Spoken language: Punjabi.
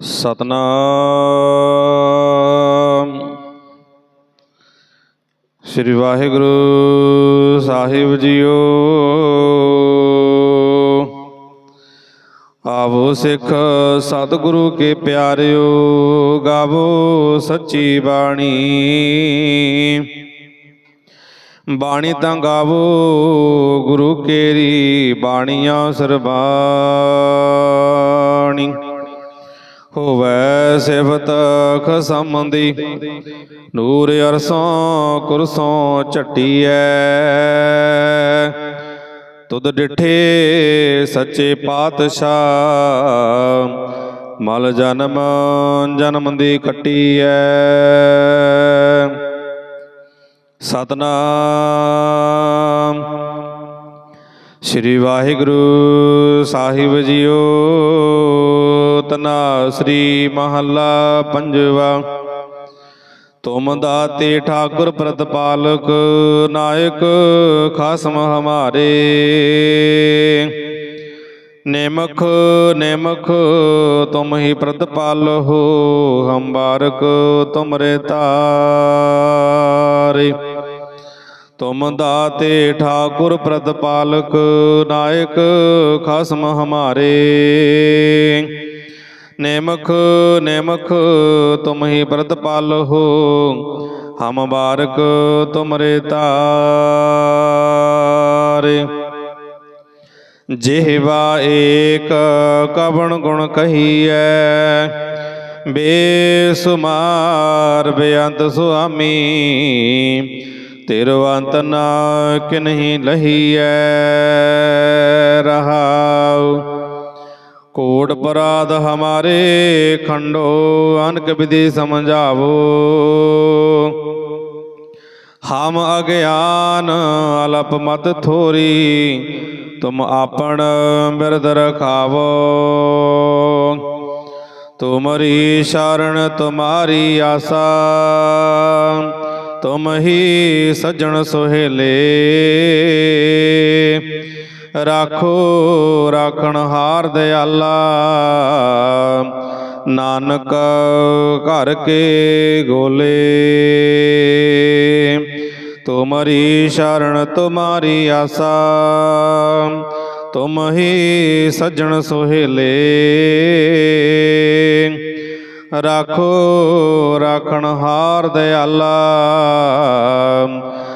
ਸਤਨਾਮ। ਸ੍ਰੀ ਵਾਹਿਗੁਰੂ ਸਾਹਿਬ ਜੀਓ। ਆਵੋ ਸਿੱਖ ਸਤਿਗੁਰੂ ਕੇ ਪਿਆਰਿਓ, ਗਾਵੋ ਸੱਚੀ ਬਾਣੀ। ਬਾਣੀ ਤਾਂ ਗਾਵੋ, ਗੁਰੂ ਕੇਰੀ ਬਾਣੀਆਂ ਸਰਬਾ। ਸਿਫਤ ਖਸਮੰਦੀ ਨੂਰ ਅਰਸੋਂ ਕੁਰਸੋਂ ਝਟੀਐ। ਤੁਧ ਡਿਠੇ ਸੱਚੇ ਪਾਤਸ਼ਾਹ, ਮਲ ਜਨਮ ਜਨਮ ਦੀ ਕੱਟੀਐ। ਸਤਨਾਮ। ਸ੍ਰੀ ਵਾਹਿਗੁਰੂ ਸਾਹਿਬ ਜੀਓ। ਤਨਾ ਸ੍ਰੀ ਮਹੱਲਾ ਪੰਜਵਾ। ਤੁਮ ਦਾਤੇ ਠਾਕੁਰ ਪ੍ਰਤਪਾਲਕ ਨਾਇਕ ਖਾਸਮ ਹਮਾਰੇ। ਨੇਮਖ ਨੇਮਖ, ਤੁਮ ਹੀ ਪ੍ਰਤਪਾਲਹੁ ਹਮ ਬਾਰਕ ਤੁਮਰੇ ਤਾਰੇ। ਤੁਮ ਦਾਤੇ ਠਾਕੁਰ ਪ੍ਰਤਪਾਲਕ ਨਾਇਕ ਖਸਮ ਹਮਾਰੇ। ਨੇਮਖ ਨੇਮਖ, ਤੁਮ ਹੀ ਪ੍ਰਤਪਾਲਹੁ ਹਮ ਬਾਰਕ ਤੁਮਰੇ ਤਾਰੇ। ਜਿਹਵਾ ਏਕ ਕਵਣ ਗੁਣ ਕਹੀਐ, ਬੇਸੁਮਾਰ ਬੇਅੰਤ ਸੁਆਮੀ, ਤਿਰਵੰਤ ਨਾ ਕਿਨਹੀ ਲਹੀਐ ਰਹਾਉ ਕੋਟ ਪਰਾਧ ਹਮਾਰੇ ਖੰਡੋ, ਅਨਕ ਵਿਧੀ ਸਮਝਾਵੋ। ਹਮ ਅਗਿਆਨ ਅਲਪ ਮਤ ਥੋਰੀ, ਤੁਮ ਆਪਣ ਬਿਰਦ ਰਖਾਵੋ। ਤੁਮਰੀ ਸ਼ਰਨ ਤੁਮਾਰੀ ਆਸਾ, ਤੁਮ ਹੀ ਸਜਣ ਸੁਹੇਲੇ। ਰਾਖੋ, ਰਾਖਣ ਹਾਰ ਦਿਆਲਾ ਨਾਨਕ ਘਰ ਕੇ ਗੋਲੇ। ਤੁਮਰੀ ਸ਼ਰਨ, ਤੁਮਾਰੀ ਆਸਾ। ਤੁਮ ਹੀ ਸੱਜਣ ਸੁਹੇਲੇ। ਰਾਖੋ, ਰਾਖਣ ਹਾਰ ਦਿਆਲਾ